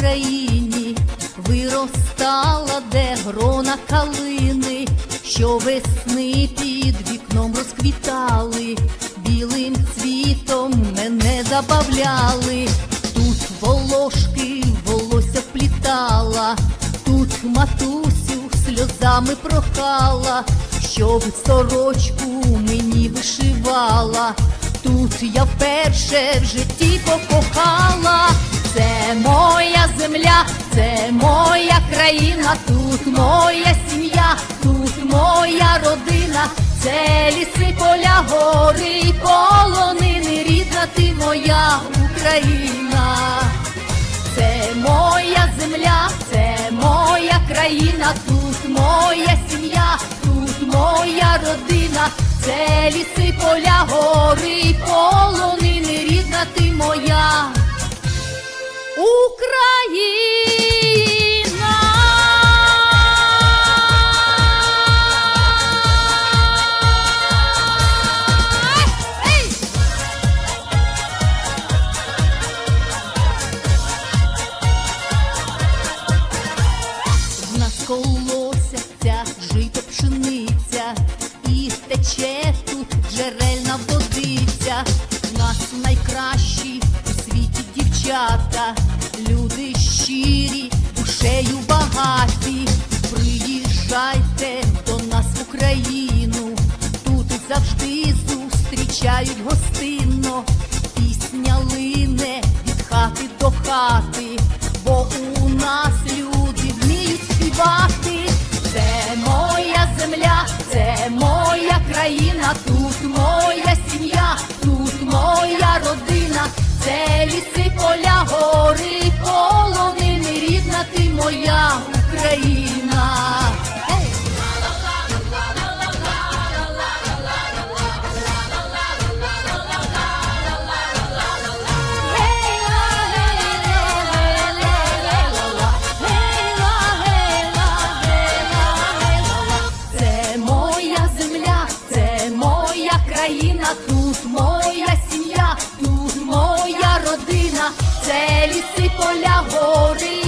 Україні виростала, де грона калини, що весни під вікном розквітали, білим цвітом мене забавляли. Тут волошки волосся вплітала, тут матусю сльозами прохала, щоб сорочку мені вишивала. Тут я вперше в житті покохала. Це моя земля, це моя країна, тут моя сім'я, тут моя родина, це ліси, поля, гори й полонини, рідна ти моя Україна. Це моя земля, це моя країна, тут моя сім'я, тут моя родина, це ліси, поля, гори й полонини, рідна ти моя Нас колосяться жито пшениця, і тече дівчата, люди щирі, душею багаті. Приїжджайте до нас в Україну, тут завжди зустрічають гостинно. Пісня лине від хати до хати, бо у нас люди вміють співати. Це моя земля, це моя країна, тут моя сім'я, тут моя родина, це ліси, поля, Це ліси поля гори.